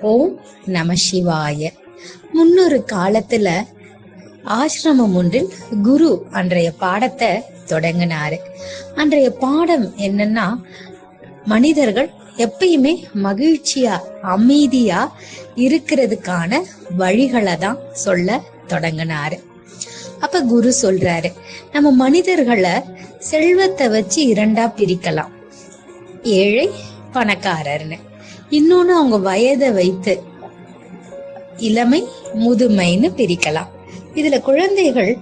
ஓம் நம சிவாய. முன்னொரு காலத்துல ஆசிரமம் ஒன்றில் குரு அன்றைய பாடத்தை தொடங்கினாரு. அன்றைய பாடம் என்னன்னா மனிதர்கள் எப்பயுமே மகிழ்ச்சியா அமைதியா இருக்கிறதுக்கான வழிகளை தான் சொல்ல தொடங்கினாரு. அப்ப குரு சொல்றாரு நம்ம மனிதர்களை செல்வத்தை வச்சு இரண்டா பிரிக்கலாம். ஏழை பணக்காரர்னு. இன்னொன்னு அவங்க வயதை வைத்து இளமை முதுமைன்னு பிரிக்கலாம். இதுல குழந்தைகள்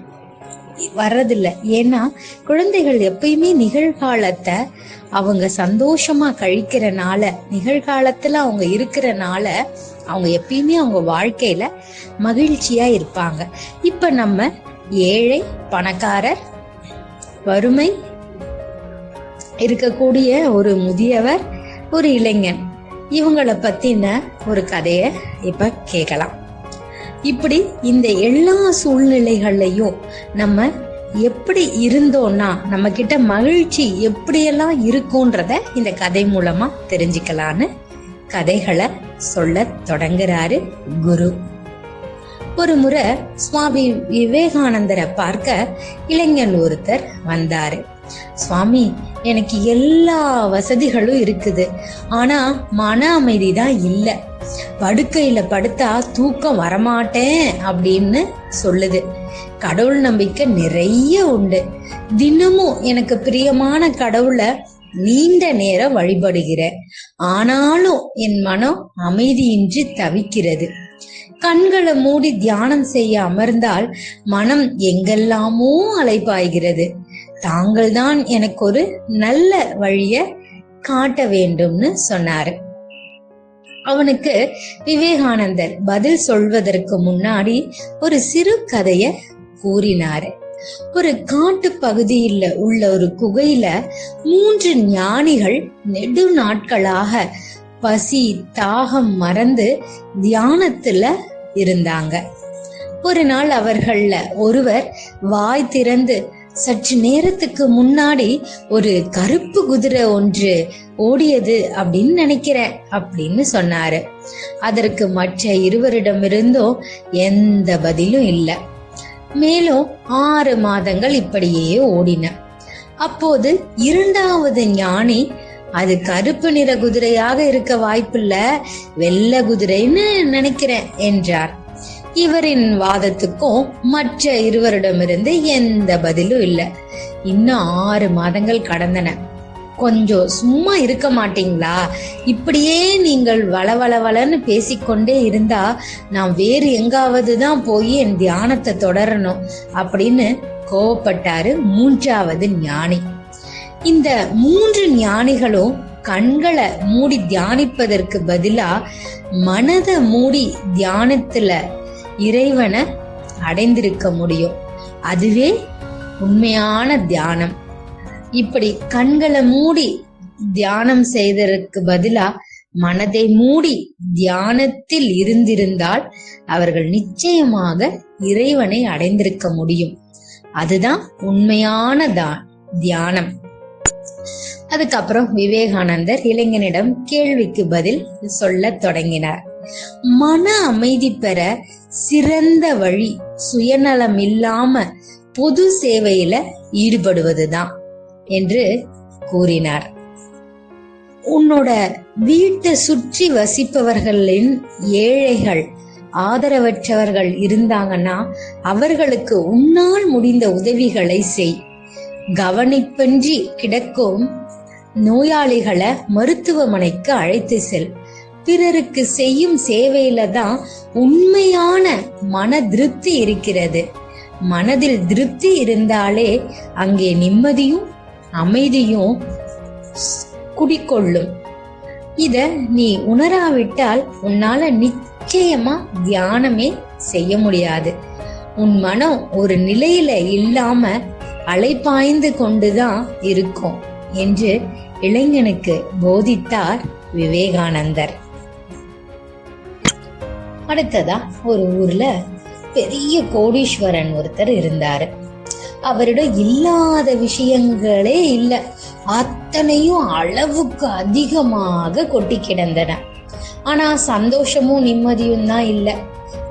வர்றதில்ல. ஏன்னா குழந்தைகள் எப்பயுமே நிகழ்காலத்தை அவங்க சந்தோஷமா கழிக்கிறனால நிகழ்காலத்துல அவங்க இருக்கிறனால அவங்க எப்பயுமே அவங்க வாழ்க்கையில மகிழ்ச்சியா இருப்பாங்க. இப்ப நம்ம ஏழை பணக்காரர் வறுமை இருக்கக்கூடிய ஒரு முதியவர் ஒரு இளைஞன். இவங்களை பத்தின ஒரு கதைய இப்ப கேட்கலாம். இப்படி இந்த எல்லா சூழ்நிலைகள்லையும் நம்ம எப்படி இருந்தோம்னா நம்ம கிட்ட மகிழ்ச்சி எப்படியெல்லாம் இருக்கும்ன்றத இந்த கதை மூலமா தெரிஞ்சுக்கலான்னு கதைகளை சொல்ல தொடங்குறாரு குரு. ஒரு முறை சுவாமி விவேகானந்தரை பார்க்க இளைஞன் ஒருத்தர் வந்தாரு. சுவாமி எனக்கு எல்லா வசதிகளும் இருக்குது. ஆனால் மன அமைதி தான் இல்லை. படுக்கையில் படுத்தா தூக்கம் வரமாட்டேன் அப்படின்னு சொல்லுது. கடவுள் நம்பிக்கை நிறைய உண்டு. தினமும் எனக்கு பிரியமான கடவுளை நீண்ட நேரம் வழிபடுகிறேன் ஆனாலும் என் மனம் அமைதியின்றி தவிக்கிறது. கண்களை மூடி தியானம் செய்ய அமர்ந்தால் மனம் எங்கெல்லாமோ அலைப்பாய்கிறது தாங்கள் தான் எனக்கு ஒரு நல்ல வழிய காட்ட வேண்டும்னு சொன்னாரு. அவனுக்கு விவேகானந்தர் பதில் சொல்வதற்கு முன்னாடி ஒரு சிறு கதைய கூறினாரு. ஒரு காட்டு பகுதியில் உள்ள ஒரு குகையில மூன்று ஞானிகள் நெடு நாட்களாக பசி தாகம் மறந்து தியானத்துல இருந்தாங்க. ஒரு நாள் அவர்கள்ல ஒருவர் வாய் திறந்து சற்று நேரத்துக்கு முன்னாடி ஒரு கருப்பு குதிரை ஒன்று ஓடியது அப்படின்னு நினைக்கிறேன் அப்படின்னு சொன்னாரு. அதற்கு மற்ற இருவரிடமிருந்தும் எந்த பதிலும் இல்லை. மேலும் ஆறு மாதங்கள் இப்படியே ஓடின. அப்போது இரண்டாவது ஞானி அது கருப்பு நிற குதிரையாக இருக்க வாய்ப்பில்ல வெள்ளை குதிரைன்னு நினைக்கிறேன் என்றார். இவரின் வாதத்துக்கும் மற்ற இருவரிடமிருந்து எந்த பதிலும் இல்லை. இன்னும் ஆறு மாதங்கள் கடந்தன. கொஞ்சம் சும்மா இருக்க மாட்டீங்களா? இப்படியே நீங்கள் வளவளவளன்னு பேசிக்கொண்டே இருந்தா நான் வேறு எங்காவது தான் போய் என் தியானத்தை தொடரணும் அப்படின்னு கோவப்பட்டாரு மூன்றாவது ஞானி. இந்த மூன்று ஞானிகளும் கண்களை மூடி தியானிப்பதற்கு பதிலா மனதை மூடி தியானத்துல இறைவனை அடைந்திருக்க முடியும். அதுவே உண்மையான தியானம். இப்படி கண்களை மூடி தியானம் செய்ததற்கு பதிலா மனதை மூடி தியானத்தில் இருந்திருந்தால் அவர்கள் நிச்சயமாக இறைவனை அடைந்திருக்க முடியும். அதுதான் உண்மையான தியானம். அதுக்கப்புறம் விவேகானந்தர் இளைஞனிடம் கேள்விக்கு பதில் சொல்ல தொடங்கினார். மன அமைதி பெற சிறந்த வழி சுயநலம் இல்லாம பொது சேவையில ஈடுபடுவதுதான் என்று கூறினார். உன்னோட வீட்டை சுற்றி வசிப்பவர்களின் ஏழைகள் ஆதரவற்றவர்கள் இருந்தாங்கன்னா அவர்களுக்கு உன்னால் முடிந்த உதவிகளை செய். கவனிப்பின்றி கிடக்கும் நோயாளிகளை மருத்துவமனைக்கு அழைத்து செல். பிறருக்கு செய்யும் சேவையில தான் உண்மையான மன திருப்தி இருக்கிறது. மனதில் திருப்தி இருந்தாலே அங்கே நிம்மதியும் அமைதியும் குடிக்கொள்ளும். இத நீ உணராவிட்டால் உன்னால நிச்சயமா தியானமே செய்ய முடியாது. உன் மனம் ஒரு நிலையில இல்லாம அலைப்பாய்ந்து கொண்டுதான் இருக்கும் என்று இளைஞனுக்கு போதித்தார் விவேகானந்தர். அடுத்ததா ஒரு ஊர்ல பெரிய கோடீஸ்வரன் ஒருத்தர் இருந்தாரு. அவரிடம் இல்லாத விஷயங்களே இல்லை. அத்தனையும் அளவுக்கு அதிகமாக கொட்டி கிடந்தன. ஆனா சந்தோஷமும் நிம்மதியும் தான் இல்லை.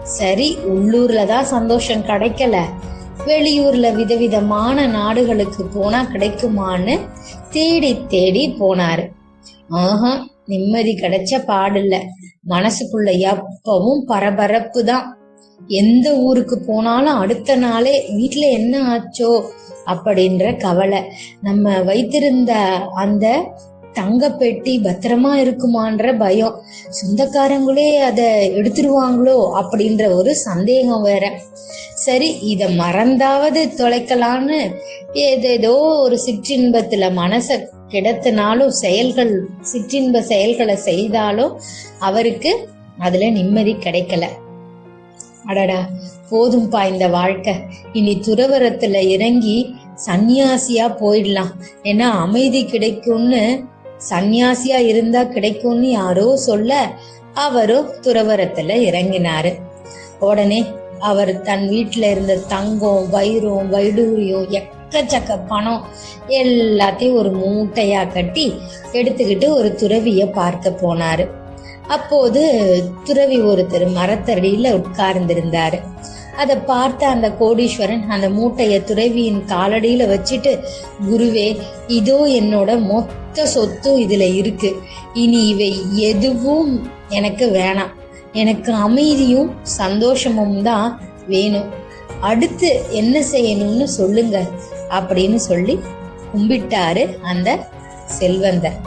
சரி உள்ளூர்ல தான் சந்தோஷம் கிடைக்கல. வெளியூர்ல விதவிதமான நாடுகளுக்கு போனா கிடைக்குமான்னு தேடி தேடி போனாரு. ஆஹா நிம்மதி கிடைச்ச பாடில்ல. மனசுக்குள்ள எப்பவும் பரபரப்பு தான் எந்த ஊருக்கு போனாலும் அடுத்த நாளே வீட்டுல என்ன ஆச்சோ அப்படின்ற கவலை. நம்ம வைத்திருந்த அந்த தங்க பெட்டி பத்திரமா இருக்குமான்ற பயம். சொந்தக்காரங்களே அதை எடுத்துருவாங்களோ அப்படின்ற ஒரு சந்தேகம் வேற. சரி இத மறந்தாவது தொலைக்கலான்னு ஏதேதோ ஒரு சிற்றின்பத்துல மனச கிடத்தினாலும் செயல்கள் சிற்றின்ப செயல்களை செய்தாலும் அவருக்கு அதுல நிம்மதி கிடைக்கல. அடடா போதும்பா இந்த வாழ்க்கை. இனி துறவரத்துல இறங்கி சந்நியாசியா போயிடலாம். ஏன்னா அமைதி கிடைக்கும்னு சந்நியாசியா இருந்தா கிடைக்கும்னு யாரோ சொல்ல அவரும் துறவரத்துல இறங்கினாரு. உடனே அவர் தன் வீட்டுல இருந்த தங்கம் வைரம் வைடூரியம் எக்கச்சக்க பணம் எல்லாத்தையும் ஒரு மூட்டையா கட்டி எடுத்துக்கிட்டு ஒரு துறவிய பார்க்க போனாரு. அப்போது துறவி ஒருத்தர் மரத்தடியில உட்கார்ந்திருந்தாரு. அதை பார்த்த அந்த கோடீஸ்வரன் அந்த மூட்டைய துறவியின் காலடியில வச்சுட்டு குருவே இதோ என்னோட மொத்த சொத்தும் இதுல இருக்கு. இனி இவை எதுவும் எனக்கு வேணாம். எனக்கு அமைதியும் சந்தோஷமும் தான் வேணும். அடுத்து என்ன செய்யணும்னு சொல்லுங்க அப்படின்னு சொல்லி கும்பிட்டாரு அந்த செல்வந்தர்.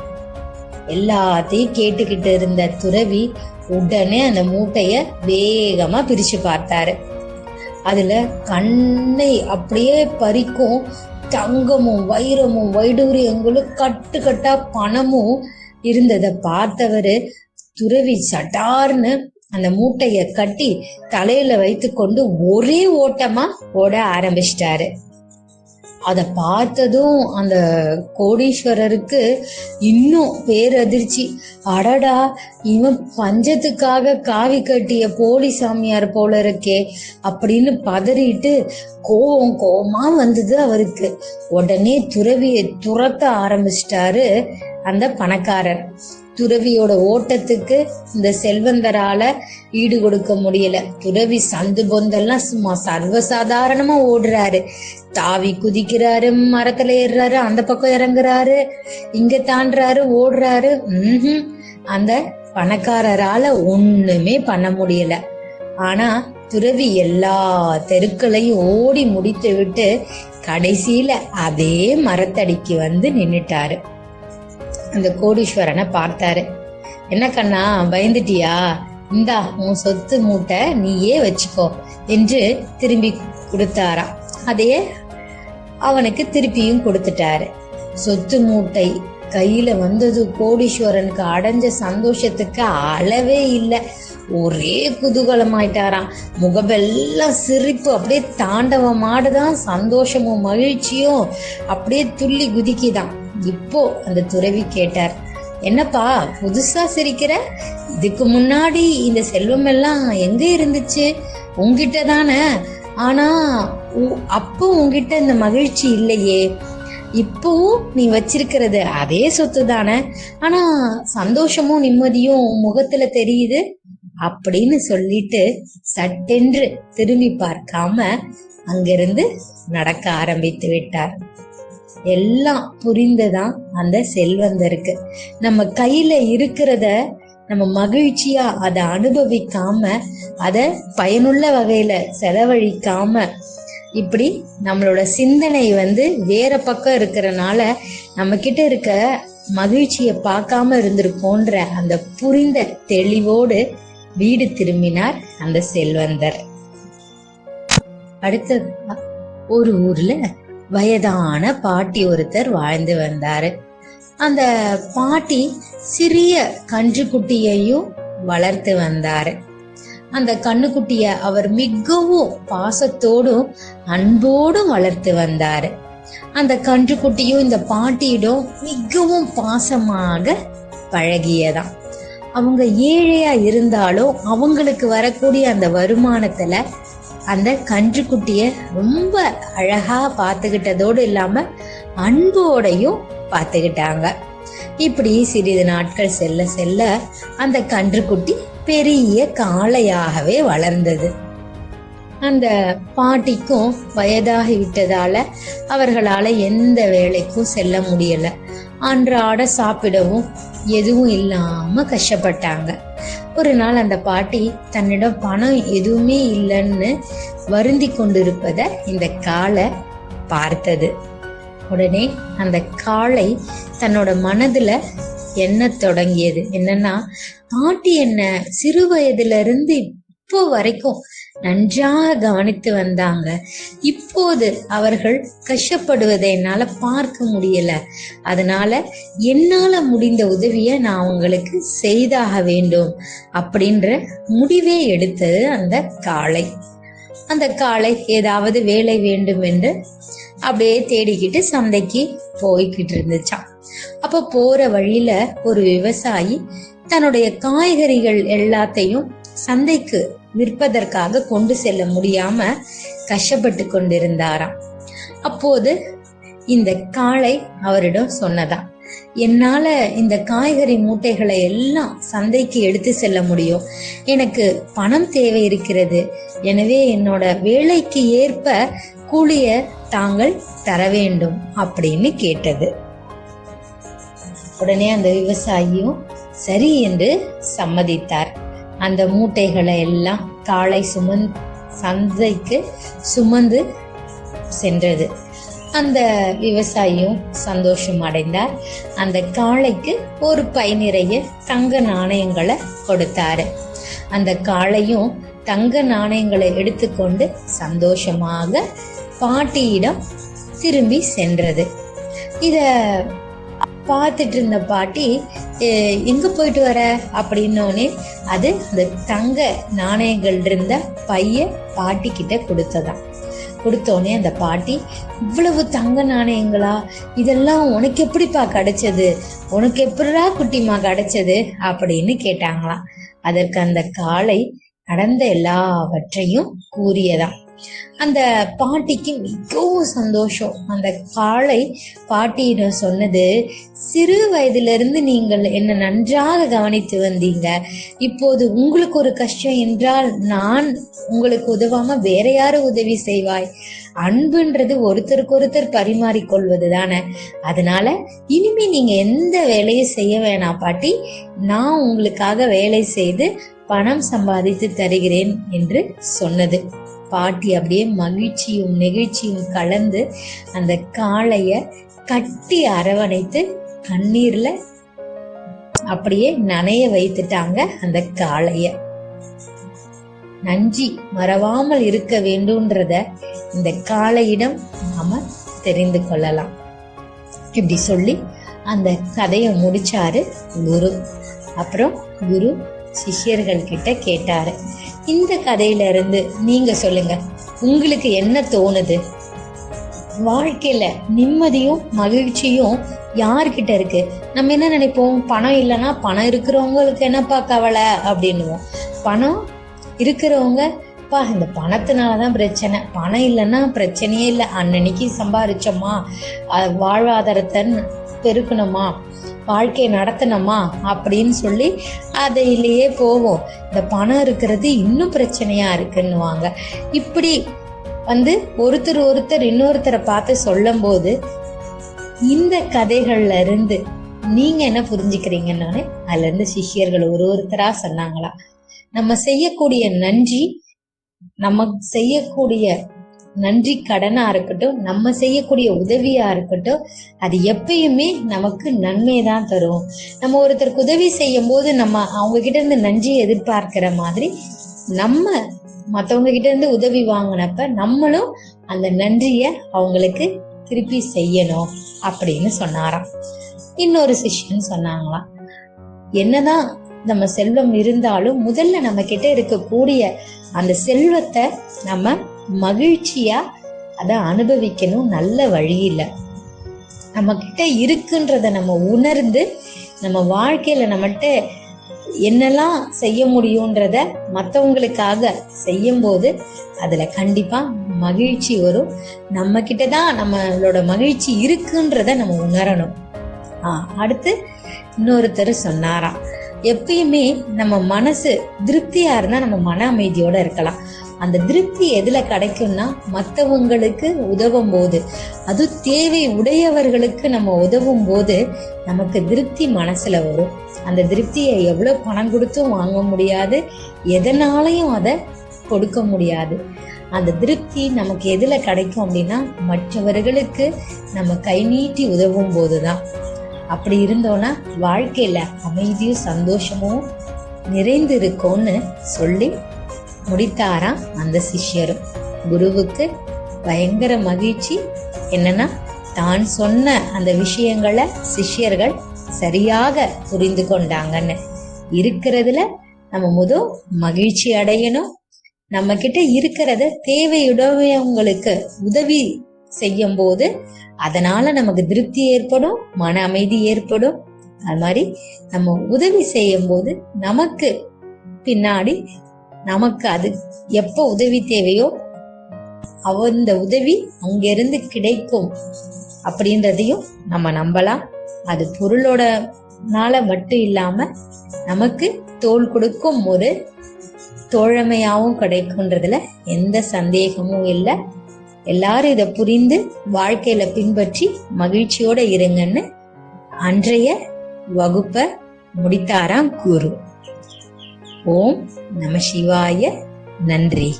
எல்லாத்தையும் கேட்டுக்கிட்டு இருந்த துறவி உடனே அந்த மூட்டைய வேகமா பிரிச்சு பார்த்தாரு. அதில் கண்ணை அப்படியே பறிக்கும். தங்கமும் வைரமும் வைடூரியங்களும் கட்டு கட்டா பணமும் இருந்ததை பார்த்தவர் துறவி சட்டார்னு அந்த மூட்டைய கட்டி தலையில வைத்துக்கொண்டு ஒரே ஓட்டமா ஓட ஆரம்பிச்சிட்டாரு. அதை பார்த்ததும் அந்த கோடீஸ்வரருக்கு இன்னும் பேரதிர்ச்சி. அடடா இவன் பஞ்சத்துக்காக காவி கட்டிய போலி சாமியார் போல இருக்கே அப்படின்னு பதறிட்டு கோவம் கோவமா வந்தது அவருக்கு. உடனே துறவியை துரத்த ஆரம்பிச்சிட்டாரு அந்த பணக்காரர். துறவியோட ஓட்டத்துக்கு இந்த செல்வந்தரால ஈடு கொடுக்க முடியல. துறவி சந்து பொந்தெல்லாம் சும்மா சர்வசாதாரணமா ஓடுறாரு. தாவி குதிக்கிறாரு மரத்துல ஏறுறாரு அந்த பக்கம் இறங்குறாரு இங்க தாண்டுறாரு ஓடுறாரு. ம்ஹும். அந்த பணக்காரரால ஒண்ணுமே பண்ண முடியல. ஆனா துறவி எல்லா தெருக்களையும் ஓடி முடித்து விட்டு கடைசியில அதே மரத்தடிக்கு வந்து நின்னுட்டாரு. அந்த கோடீஸ்வரனை பார்த்தாரு. என்ன கண்ணா பயந்துட்டியா? இந்தா உன் சொத்து மூட்டை நீயே வச்சுக்கோ என்று திரும்பி கொடுத்தாராம். அதையே அவனுக்கு திருப்பியும் கொடுத்துட்டாரு. சொத்து மூட்டை கையில வந்தது கோடீஸ்வரனுக்கு அடைஞ்ச சந்தோஷத்துக்கு அளவே இல்லை. ஒரே குதூகலமாயிட்டாராம். முகமெல்லாம் சிரிப்பு அப்படியே தாண்டவமாடுதான் சந்தோஷமும் மகிழ்ச்சியும் அப்படியே துள்ளி குதிக்கிதான். இப்போ அந்த துறவி கேட்டார் என்னப்பா புதுசா சிரிக்கிற? இதுக்கு முன்னாடி இந்த செல்வம் எல்லாம் எங்க இருந்துச்சு? உங்ககிட்ட தானே. ஆனா உ- அப்போ உங்ககிட்ட இந்த மகிழ்ச்சி இல்லையே. இப்போவும் நீ வச்சிருக்கிறது அதே சொத்து தானே. ஆனா சந்தோஷமும் நிம்மதியும் முகத்துல தெரியுது? அப்படின்னு சொல்லிட்டு சட்டென்று திரும்பி பார்க்காம அங்கிருந்து நடக்க ஆரம்பித்து விட்டார். எல்லாம் புரிந்துதான் அந்த செல்வந்தருக்கு நம்ம கையில இருக்கிறத நம்ம மகிழ்ச்சியா அதை அனுபவிக்காம அதை பயனுள்ள வகையில செலவழிக்காம இப்படி நம்மளோட சிந்தனை வந்து வேற பக்கம் இருக்கிறனால நம்ம கிட்ட இருக்க மகிழ்ச்சியை பார்க்காம இருந்திருப்போன்ற அந்த புரிந்த தெளிவோடு வீடு திரும்பினார் அந்த செல்வந்தர். அடுத்ததா ஒரு ஊர்ல வயதான பாட்டி ஒருத்தர் வாழ்ந்து வந்தாரு. அந்த பாட்டி சிறிய கன்றுக்குட்டியையும் வளர்த்து வந்தாரு. அந்த கண்ணுக்குட்டிய அவர் மிகவும் பாசத்தோடும் அன்போடும் வளர்த்து வந்தாரு. அந்த கன்றுக்குட்டியும் இந்த பாட்டியிடம் மிகவும் பாசமாக பழகியதாம். அவங்க ஏழையா இருந்தாலும் அவங்களுக்கு வரக்கூடிய அந்த வருமானத்துல அந்த கன்றுக்குட்டிய ரொம்ப அழகா பார்த்துக்கிட்டதோடு இல்லாம அன்போடையும் பார்த்துக்கிட்டாங்க. இப்படி சிறிது நாட்கள் செல்ல செல்ல அந்த கன்றுக்குட்டி பெரிய காளையாகவே வளர்ந்தது. அந்த பாட்டிக்கும் வயதாகி விட்டதால அவர்களால எந்த வேலைக்கும் செல்ல முடியல. அன்றாட சாப்பிடவும் எதுவும் இல்லாம கஷ்டப்பட்டாங்க. ஒரு நாள் அந்த பாட்டி தன்னிடம் பணம் எதுவுமே இல்லைன்னு வருந்தி கொண்டிருப்பத இந்த காளை பார்த்தது. உடனே அந்த காளை தன்னோட மனதுல எண்ண தொடங்கியது? என்னன்னா பாட்டி என்ன சிறு வயதுல இருந்து இப்போ வரைக்கும் நன்றாக கவனித்து வந்தாங்க. இப்போது அவர்கள் கஷ்டப்படுவதை என்னால பார்க்க முடியல. அதனால என்னால முடிந்த உதவியை நான் உங்களுக்கு செய்தாக வேண்டும் அப்படின்ற முடிவே எடுத்தது அந்த காளை. அந்த காளை ஏதாவது வேலை வேண்டும் என்று அப்படியே தேடிக்கிட்டு சந்தைக்கு போய்கிட்டு இருந்துச்சான் அப்ப போற வழியில ஒரு விவசாயி தன்னுடைய காய்கறிகள் எல்லாத்தையும் சந்தைக்கு விற்பதற்காக கொண்டு செல்ல முடியாம கஷ்டப்பட்டு கொண்டிருந்தாராம். அப்போது இந்த காளை அவரிடம் சொன்னதா என்னால இந்த காய்கறி மூட்டைகளை எல்லாம் சந்தைக்கு எடுத்து செல்ல முடியும். எனக்கு பணம் தேவை இருக்கிறது. எனவே என்னோட வேலைக்கு ஏற்ப கூலிய தாங்கள் தர வேண்டும் அப்படின்னு கேட்டது. உடனே அந்த விவசாயியும் சரி என்று சம்மதித்தார். அந்த மூட்டைகளை எல்லாம் காளை சுமந் சந்தைக்கு சுமந்து சென்றது. அந்த விவசாயியும் சந்தோஷம் அடைந்தார். அந்த காளைக்கு ஒரு பை நிறைய தங்க நாணயங்களை கொடுத்தாரு. அந்த காளையும் தங்க நாணயங்களை எடுத்துக்கொண்டு சந்தோஷமாக பாட்டியிடம் திரும்பி சென்றது. இதை பார்த்துட்டு இருந்த பாட்டி எங்கே போயிட்டு வர? அப்படின்னோடனே அது அந்த தங்க நாணயங்கள் இருந்த பைய பாட்டி கிட்ட கொடுத்ததான் கொடுத்தோடனே அந்த பாட்டி இவ்வளவு தங்க நாணயங்களா? இதெல்லாம் உனக்கு எப்படிப்பா கிடைச்சது? உனக்கு எப்படிடா குட்டிமா கிடைச்சது? அப்படின்னு கேட்டாங்களாம். அதற்கு அந்த காளை நடந்த எல்லாவற்றையும் கூறியதான் அந்த பாட்டிக்கு மிகவும் சந்தோஷம். அந்த காளை பாட்டியிடம் சொன்னது சிறு வயதிலிருந்து நீங்கள் என்ன நன்றாக கவனித்து வந்தீங்க. இப்போது உங்களுக்கு ஒரு கஷ்டம் என்றால் நான் உங்களுக்கு உதவாம வேற யாரு உதவி செய்வாய்? அன்புன்றது ஒருத்தருக்கு ஒருத்தர் பரிமாறிக்கொள்வது தானே. அதனால இனிமே நீங்க எந்த வேலையும் செய்ய வேணாம் பாட்டி. நான் உங்களுக்காக வேலை செய்து பணம் சம்பாதித்து தருகிறேன் என்று சொன்னது. பாட்டி அப்படியே மகிழ்ச்சியும் நெகிழ்ச்சியும் கலந்து அந்த காளைய கட்டி அரவணைத்து கண்ணீர்ல அப்படியே நனைய வைத்துட்டாங்க அந்த காளைய. நன்றி மறவாமல் இருக்க வேண்டும்ன்றத இந்த காளையிடம் நாம தெரிந்து கொள்ளலாம். இப்படி சொல்லி அந்த கதையை முடிச்சாரு குரு. அப்புறம் குரு சிஷ்யர்கள் கிட்ட கேட்டாரு. இந்த கதையில இருந்து நீங்க சொல்லுங்க. உங்களுக்கு என்ன தோணுது? வாழ்க்கையில நிம்மதியும் மகிழ்ச்சியும் யார்கிட்ட இருக்கு? நம்ம என்ன நினைப்போம்? பணம் இல்லைன்னா பணம் இருக்கிறவங்களுக்கு என்னப்பா கவலை? அப்படின்னுவோம். பணம் இருக்கிறவங்க பா இந்த பணத்தினாலதான் பிரச்சனை. பணம் இல்லைன்னா பிரச்சனையே இல்லை. அன்னன்னைக்கு சம்பாரிச்சோமா? வாழ்வாதாரத்தை பெருக்கணுமா? வாழ்க்கையை நடத்தணுமா அப்படின்னு சொல்லி அதையிலேயே போவோம். இந்த பணம் இருக்கிறது இன்னும் பிரச்சனையா இருக்குன்னுவாங்க. இப்படி வந்து ஒருத்தர் ஒருத்தர் இன்னொருத்தரை பார்த்து சொல்லும்போது இந்த கதைகள்ல இருந்து நீங்க என்ன புரிஞ்சுக்கிறீங்கன்னு அதுல இருந்து சிஷியர்கள் ஒரு ஒருத்தரா சொன்னாங்களா. நம்ம செய்யக்கூடிய நன்றி நம்ம செய்யக்கூடிய நன்றி கடனா இருக்கட்டும் நம்ம செய்யக்கூடிய உதவியா இருக்கட்டும் அது எப்பயுமே நமக்கு நன்மை தான் தரும். நம்ம ஒருத்தருக்கு உதவி செய்யும் போது நம்ம அவங்க கிட்ட இருந்து நன்றி எதிர்பார்க்கிற மாதிரி நம்ம மற்றவங்க கிட்ட இருந்து உதவி வாங்கினப்ப நம்மளும் அந்த நன்றிய அவங்களுக்கு திருப்பி செய்யணும் அப்படின்னு சொன்னாராம். இன்னொரு சிஷ்யன் சொன்னாங்களாம் என்னதான் நம்ம செல்வம் இருந்தாலும் முதல்ல நம்ம கிட்ட இருக்கக்கூடிய அந்த செல்வத்தை நம்ம மகிழ்ச்சியா அதை அனுபவிக்கணும் நல்ல வழியில. நம்ம கிட்ட இருக்குன்றத நம்ம உணர்ந்து நம்ம வாழ்க்கையில நம்மகிட்ட என்னெல்லாம் செய்ய முடியுன்றத மற்றவங்களுக்காக செய்யும்போது அதில் கண்டிப்பாக மகிழ்ச்சி வரும். நம்ம கிட்ட தான் நம்மளோட மகிழ்ச்சி இருக்குன்றத நம்ம உணரணும். ஆ, அடுத்து இன்னொருத்தர் சொன்னாராம். எப்பயுமே நம்ம மனசு திருப்தியா இருந்தா நம்ம மன அமைதியோட இருக்கலாம். அந்த திருப்தி எதுல கிடைக்கும்னா மற்றவங்களுக்கு உதவும் போது அது தேவை உடையவர்களுக்கு நம்ம உதவும் போது நமக்கு திருப்தி மனசுல வரும். அந்த திருப்தியை எவ்வளவு பணம் கொடுத்தும் வாங்க முடியாது எதனாலையும் அதை கொடுக்க முடியாது. அந்த திருப்தி நமக்கு எதுல கிடைக்கும் அப்படின்னா மற்றவர்களுக்கு நம்ம கை நீட்டி உதவும் போதுதான் அப்படி இருந்தோன்னா வாழ்க்கையில அமைதியும் சந்தோஷமும் நிறைந்து இருக்கும்னு சொல்லி முடித்தாராம் அந்த சிஷ்யரும்? குருவுக்கு பயங்கர மகிழ்ச்சி. என்னன்னா தான் சொன்ன அந்த விஷயங்களை சிஷ்யர்கள் சரியாக புரிந்து கொண்டாங்கன்னு. இருக்கிறதுல நம்ம முதல் மகிழ்ச்சி அடையணும். நம்ம கிட்ட இருக்கிறத தேவையுடையவங்களுக்கு உதவி செய்யும் போது அதனால நமக்கு திருப்தி ஏற்படும் மன அமைதி ஏற்படும். அது மாதிரி நம்ம உதவி செய்யும் போது நமக்கு பின்னாடி நமக்கு அது எப்போ உதவி தேவையோ அந்த உதவி அங்கிருந்து கிடைக்கும் அப்படின்றதையும் நம்ம நம்பலாம். அது பொருளோட நாள மட்டும் இல்லாம நமக்கு தோல் கொடுக்கும் ஒரு தோழமையாவும் கிடைக்கும்ன்றதுல எந்த சந்தேகமும் இல்லை. எல்லாரும் இதை புரிந்து வாழ்க்கையில பின்பற்றி மகிழ்ச்சியோட இருங்கன்னு அன்றைய வகுப்பை முடித்தாராம் குரு. ஓம் நம சிவாய. நன்றி.